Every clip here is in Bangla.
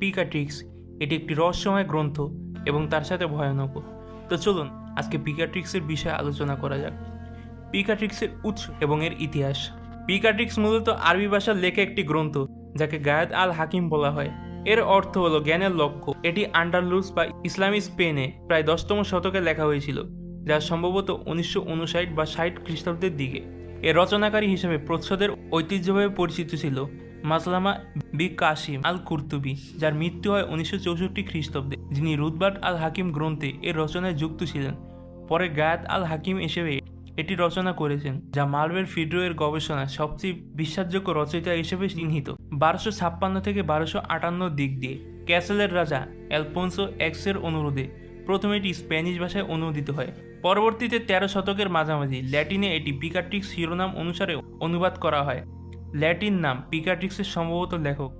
পিকাট্রিক্স এটি একটি রহস্যময় গ্রন্থ এবং তার সাথে ভয়ানক। তো চলুন আজকে পিকাট্রিক্সের বিষয়ে আলোচনা করা যাক। পিকাট্রিক্সের উৎস এবং এর ইতিহাস। পিকাট্রিক্স মূলত আরবি ভাষার লেখা একটি গ্রন্থ, যাকে গায়েদ আল হাকিম বলা হয়। এর অর্থ হলো জ্ঞানের লক্ষ্য। এটি আন্ডারলুস বা ইসলামী স্পেনে প্রায় দশতম শতকে লেখা হয়েছিল, যা সম্ভবত উনিশশো উনষাট বা ষাট খ্রিস্টাব্দের দিকে। এর রচনাকারী হিসেবে প্রচ্ছদের ঐতিহ্যভাবে পরিচিত ছিল Maslama B Qasim al Qurtubi যার মৃত্যু হয় উনিশশো চৌষট্টি খ্রিস্টাব্দে। যিনি রুদবাট আল হাকিম গ্রন্থে এর রচনায় যুক্ত ছিলেন। পরে গায়াত আল হাকিম হিসেবে এটি রচনা করেছেন, যা মার্বেল ফিড্রো এর গবেষণায় সবচেয়ে বিশ্বাসযোগ্য রচয়িতা হিসেবে চিহ্নিত। বারোশো ছাপ্পান্ন থেকে বারোশো আটান্ন দিক দিয়ে ক্যাসেলের রাজা অ্যালফোন্সো এক্সের অনুরোধে প্রথমে এটি স্প্যানিশ ভাষায় অনুদিত হয়। পরবর্তীতে তেরো শতকের মাঝামাঝি ল্যাটিনে এটি পিকাট্রিক্স শিরোনাম অনুসারে অনুবাদ করা হয়। ল্যাটিন নাম পিকাট্রিক্সের সম্ভবত লেখক।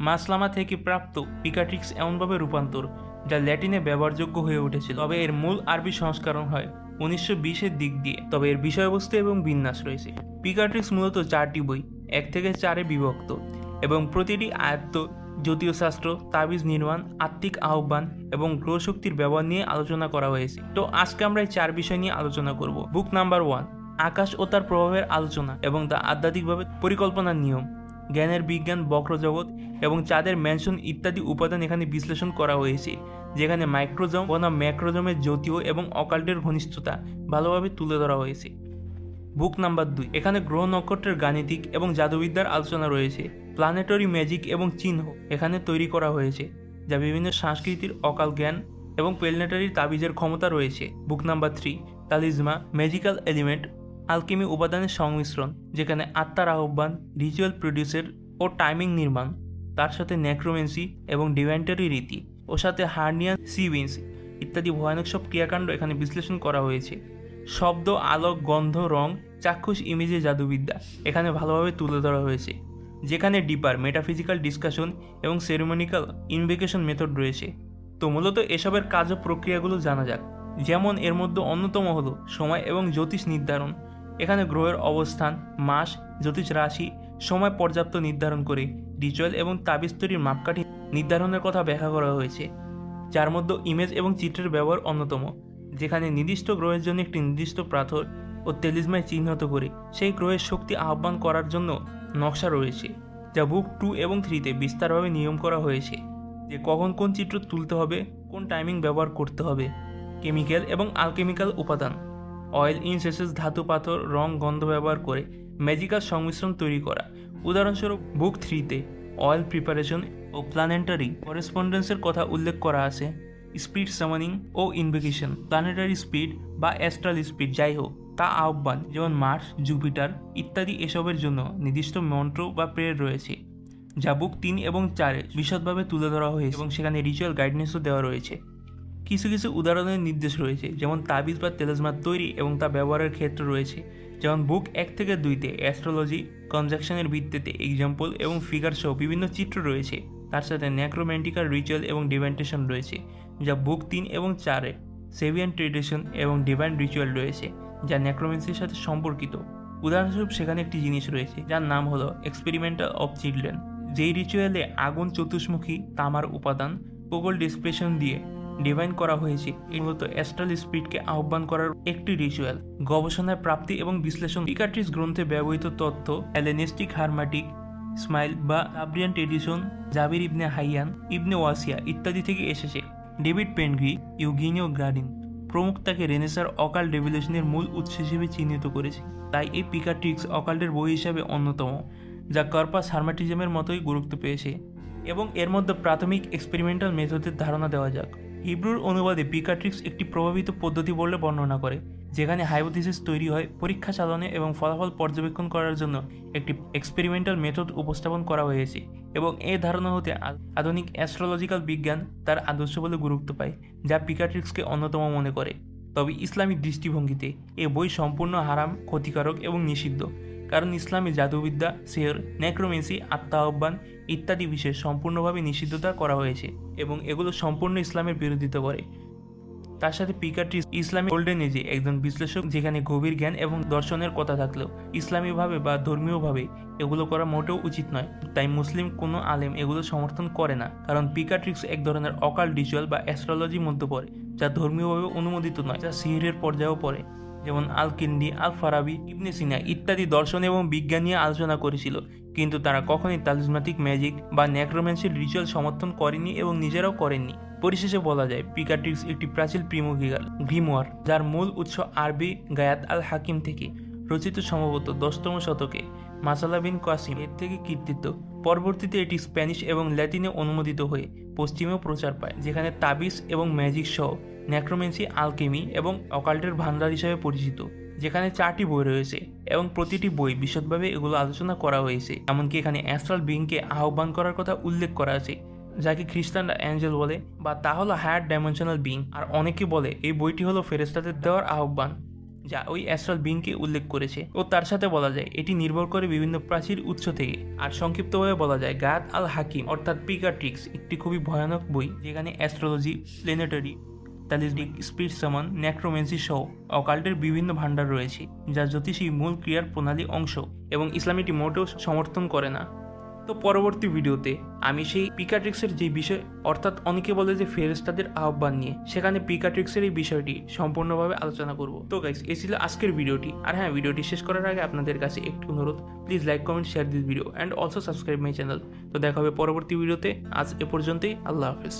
মাসলামা থেকে প্রাপ্ত পিকাট্রিক্স এমনভাবে রূপান্তর, যা ল্যাটিনে ব্যবহারযোগ্য হয়ে উঠেছিল। তবে এর মূল আরবি সংস্করণ হয় উনিশশো বিশের দিক দিয়ে। তবে এর বিষয়বস্তু এবং বিন্যাস রয়েছে। পিকাট্রিক্স মূলত চারটি বই, এক থেকে চারে বিভক্ত এবং প্রতিটি আয়ত্ত জ্যোতিষশাস্ত্র তাবিজ নির্মাণ, আত্মিক আহ্বান এবং গ্রহশক্তির ব্যবহার নিয়ে আলোচনা করা হয়েছে। তো আজকে আমরা এই চার বিষয় নিয়ে আলোচনা করব। বুক নাম্বার ওয়ান আকাশ ও তার প্রভাবের আলোচনা এবং তা আধ্যাত্মিকভাবে পরিকল্পনার নিয়ম। জ্ঞানের বিজ্ঞান, বক্রজগৎ এবং চাঁদের ম্যানশন ইত্যাদি উপাদান এখানে বিশ্লেষণ করা হয়েছে, যেখানে মাইক্রোজম বনাম ম্যাক্রোজমের জ্যোতিও এবং অকাল্টের ঘনিষ্ঠতা ভালোভাবে তুলে ধরা হয়েছে। বুক নাম্বার দুই, এখানে গ্রহ নক্ষত্রের গাণিতিক এবং জাদুবিদ্যার আলোচনা রয়েছে, প্ল্যানেটরি ম্যাজিক এবং চিহ্ন এখানে তৈরি করা হয়েছে, যা বিভিন্ন সংস্কৃতির অকাল জ্ঞান এবং প্লেনেটারি তাবিজের ক্ষমতা রয়েছে। বুক নাম্বার থ্রি, তালিজমা, ম্যাজিক্যাল এলিমেন্ট আলকেমি উপাদানের সংমিশ্রণ, যেখানে আত্মার আহ্বান, রিচুয়াল প্রডিউসের ও টাইমিং নির্মাণ, তার সাথে নেক্রোমেন্সি এবং ডিভেন্টারি রীতি ও সাথে হার্নিয়ান সিউইন্স ইত্যাদি ভয়ানক সব ক্রিয়াকাণ্ড এখানে বিশ্লেষণ করা হয়েছে। শব্দ, আলোক, গন্ধ, রং, চাক্ষুষ ইমেজে জাদুবিদ্যা এখানে ভালোভাবে তুলে ধরা হয়েছে, যেখানে ডিপার মেটাফিজিক্যাল ডিসকাশন এবং সেরেমনিক্যাল ইনভেকেশন মেথড রয়েছে। তো মূলত এসবের কাজ ও প্রক্রিয়াগুলো জানা যাক, যেমন এর মধ্যে অন্যতম হলো সময় এবং জ্যোতিষ নির্ধারণ এখানে গ্রহের অবস্থান, মাস, জ্যোতিষ রাশি, সময় পর্যাপ্ত নির্ধারণ করে, রিচুয়াল এবং তাবিজ তৈরির মাপকাঠি নির্ধারণের কথা ব্যাখ্যা করা হয়েছে। যার মধ্যে ইমেজ এবং চিত্রের ব্যবহার অন্যতম, যেখানে নির্দিষ্ট গ্রহের জন্য একটি নির্দিষ্ট পাথর ও তেলিজমায় চিহ্নিত করে সেই গ্রহের শক্তি আহ্বান করার জন্য নকশা রয়েছে, যা বুক টু এবং থ্রিতে বিস্তারভাবে নিয়ম করা হয়েছে, যে কখন কোন চিত্র তুলতে হবে, কোন টাইমিং ব্যবহার করতে হবে, কেমিক্যাল এবং আলকেমিক্যাল উপাদান। অয়েল ইনসেসেস ধাতু পাথর, রং, গন্ধ ব্যবহার করে ম্যাজিকাল সংমিশ্রণ তৈরি করা। উদাহরণস্বরূপ, বুক থ্রিতে অয়েল প্রিপারেশন ও প্ল্যানেটারি করেসপন্ডেন্সের কথা উল্লেখ করা আছে। স্পিড সামানিং ও ইনভেকেশন, প্ল্যানেটারি স্পিড বা অ্যাস্ট্রাল স্পিড, যাই হোক, তা আহ্বান, যেমন মার্স, জুপিটার ইত্যাদি এসবের জন্য নির্দিষ্ট মন্ত্র বা প্রেয়ার রয়েছে, যা বুক তিন এবং চারে বিশদভাবে তুলে ধরা হয়েছে এবং সেখানে রিচুয়াল গাইডেন্সও দেওয়া রয়েছে। কিছু কিছু উদাহরণের নির্দেশ রয়েছে, যেমন তাবিজ বা তেলেজমার তৈরি এবং তা ব্যবহারের ক্ষেত্র রয়েছে। যেমন বুক এক থেকে দুইতে অ্যাস্ট্রোলজি কনজাকশনের ভিত্তিতে এক্সাম্পল এবং ফিগার সহ বিভিন্ন চিত্র রয়েছে। তার সাথে ন্যাক্রোম্যান্টিকাল রিচুয়াল এবং ডিভেন্টেশন রয়েছে, যা বুক তিন এবং চারে। সেভিয়ান ট্রেডিশন এবং ডিভাইন রিচুয়াল রয়েছে, যা ন্যাক্রোমেন্সির সাথে সম্পর্কিত। উদাহরণস্বরূপ সেখানে একটি জিনিস রয়েছে, যার নাম হলো এক্সপেরিমেন্টাল অফ চিলড্রেন যেই রিচুয়ালে আগুন চতুষ্মুখী, তামার উপাদান পোগল ডিসপ্রেশন দিয়ে ডিভাইন করা হয়েছে। এই মূলত অ্যাস্ট্রাল স্পিডকে আহ্বান করার একটি রিচুয়াল গবেষণায় প্রাপ্তি এবং বিশ্লেষণ পিকাট্রিস গ্রন্থে ব্যবহৃত তথ্য অ্যালেনেস্টিক হারমাটিক স্মাইল বা আব্রিয়ান ট্রেডিশন জাবির ইবনে হাইয়ান, ইবনে ওয়াসিয়া ইত্যাদি থেকে এসেছে। ডেভিড পেনগ্রি, ইউগিনিও গ্রাডিন প্রমুখ তাকে রেনেসার অকাল রেভলিউশনের মূল উৎস হিসেবে চিহ্নিত করেছে। তাই এই পিকাট্রিক্স অকাল্টের বই হিসাবে অন্যতম, যা কর্পাস হার্মাটিজমের মতোই গুরুত্ব পেয়েছে। এবং এর মধ্যে প্রাথমিক এক্সপেরিমেন্টাল মেথডের ধারণা দেওয়া যাক। হিব্রুর অনুবাদে পিকাট্রিক্স একটি প্রভাবিত পদ্ধতি বলে বর্ণনা করে, যেখানে হাইপোথিসিস তৈরি হয় পরীক্ষা চালনে এবং ফলাফল পর্যবেক্ষণ করার জন্য একটি এক্সপেরিমেন্টাল মেথড উপস্থাপন করা হয়েছে এবং এই ধারণা হতে আধুনিক অ্যাস্ট্রোলজিক্যাল বিজ্ঞান তার আদর্শ বলে গুরুত্ব পায়, যা পিকাট্রিক্সকে অন্যতম মনে করে। তবে ইসলামিক দৃষ্টিভঙ্গিতে এ বই সম্পূর্ণ হারাম, ক্ষতিকারক এবং নিষিদ্ধ। কারণ ইসলামী জাদুবিদ্যা, সেহর, নেক্রোমেন্সি আত্মা আহ্বান ইত্যাদি বিষয়ে সম্পূর্ণভাবে নিষিদ্ধতা করা হয়েছে এবং এগুলো সম্পূর্ণ ইসলামের বিরোধিতা করে। তার সাথে পিকাট্রি ইসলামী গোল্ডেন এজে একজন বিশ্লেষক যেখানে গভীর জ্ঞান এবং দর্শনের কথা থাকলেও ইসলামীভাবে বা ধর্মীয়ভাবে এগুলো করা মোটেও উচিত নয়। তাই মুসলিম কোনো আলেম এগুলো সমর্থন করে না, কারণ পিকাট্রিক্স এক ধরনের অকাল রিচুয়াল বা অ্যাস্ট্রোলজির মধ্যে পড়ে যা ধর্মীয়ভাবে অনুমোদিত নয়, যা সিহিরের পর্যায়েও পড়ে। যেমন আল কিন্দি আল ফারাবি ইবনে সিনা ইত্যাদি দর্শন এবং বিজ্ঞান নিয়ে আলোচনা করেছিল। কিন্তু তারা কখনই তালিজমাটিক ম্যাজিক বা ন্যাক্রোম্যান্সির রিচুয়াল সমর্থন করেনি এবং নিজেরাও করেননি। পরিশেষে বলা যায়, পিকাট্রিক্স একটি প্রাচীন প্রিমোগিগাল গ্রিমোয়ার, যার মূল উৎস আরবি গায়াত আল হাকিম থেকে রচিত সম্ভবত দশতম শতকে। মাসালা বিন কাসিম এর থেকে কৃতিত্ব পরবর্তীতে এটি স্প্যানিশ এবং ল্যাটিনে অনুমোদিত হয়ে পশ্চিমেও প্রচার পায়, যেখানে তাবিজ এবং ম্যাজিক সহ ন্যাক্রোমেন্সি আলকেমি এবং অকাল্টের ভান্ডার হিসাবে পরিচিত, যেখানে চারটি বই রয়েছে এবং প্রতিটি বই বিশদভাবে এগুলো আলোচনা করা হয়েছে। এমনকি এখানে অ্যাস্ট্রাল বিংকে আহ্বান করার কথা উল্লেখ করা আছে, যাকে খ্রিস্টানরা অ্যাঞ্জেল বলে বা তা হলো হায়ার ডাইমেনশনাল বিং আর অনেকে বলে এই বইটি হলো ফেরেস্তাদের দেওয়ার আহ্বান, যা ওই অ্যাস্ট্রাল বিংকে উল্লেখ করেছে। ও তার সাথে বলা যায়, এটি নির্ভর করে বিভিন্ন প্রাচীর উৎস থেকে, আর সংক্ষিপ্তভাবে বলা যায় গায়াত আল হাকিম অর্থাৎ পিকাট্রিক্স, একটি খুবই ভয়ানক বই, যেখানে অ্যাস্ট্রোলজি প্লেনেটারি তালিস্টিক স্পিরিট সামান, ন্যাক্রোমেন্সি সহ অকাল্টের বিভিন্ন ভাণ্ডার রয়েছে, যা জ্যোতিষী মূল ক্রিয়ার প্রণালী অংশ এবং ইসলামীটি মোটেও সমর্থন করে না। তো পরবর্তী ভিডিওতে আমি সেই পিকাট্রিক্সের যে বিষয়, অর্থাৎ অনেকে বলে যে ফেরেস্তাদের আহ্বান নিয়ে, সেখানে পিকাট্রিক্সের এই বিষয়টি সম্পূর্ণভাবে আলোচনা করব। তো গাইস এই ছিল আজকের ভিডিওটি। আর হ্যাঁ ভিডিওটি শেষ করার আগে আপনাদের কাছে একটু অনুরোধ please like comment share this video and also subscribe my channel তো দেখা হবে পরবর্তী ভিডিওতে। আজ এ পর্যন্তই, আল্লাহ হাফেজ।